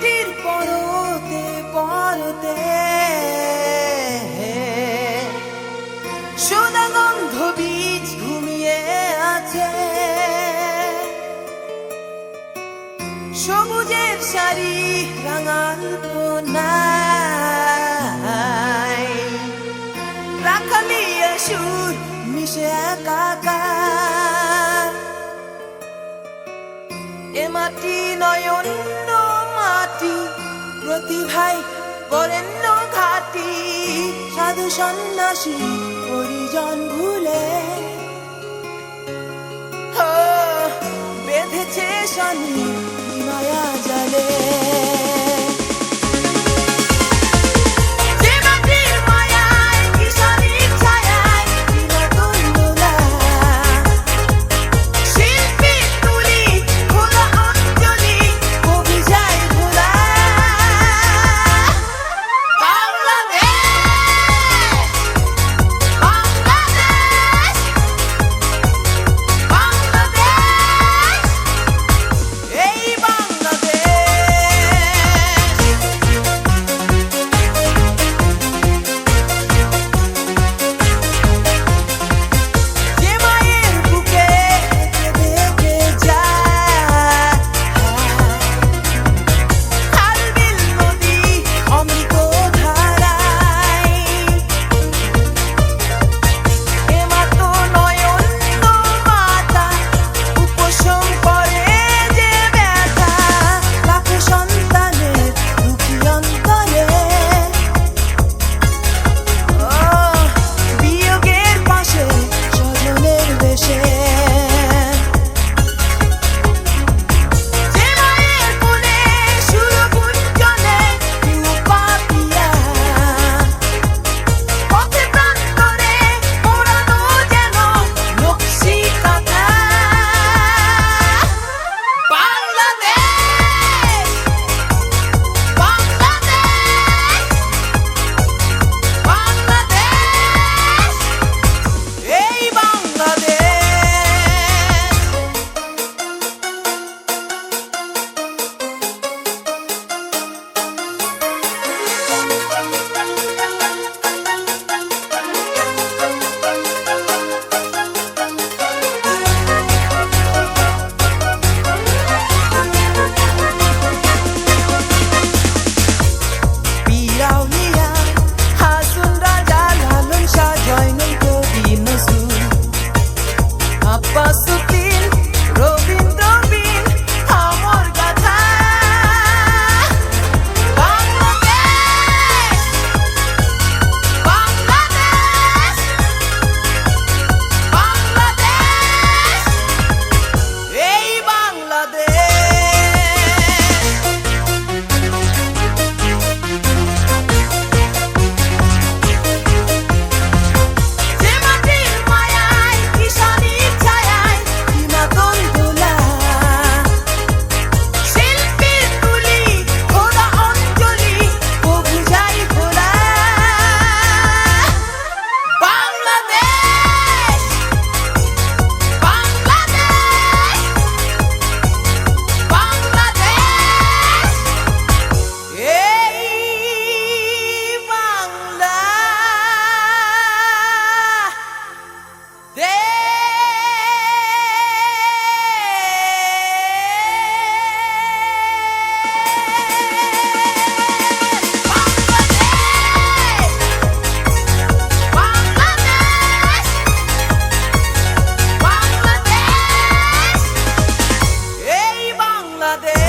মাটির পরতে পরতে সোনা গন্ধ বীজ ঘুমিয়ে আছে। সবুজের শাড়ি রাঙাল রাখালি সুর মিশে কাকা এ মাটি নয়ন প্রতিভায় বরেণ্য ঘাটি সাধু সন্ন্যাসী পরিজন ভুলে। বেঁধেছে স্বামী মায়া জালে। de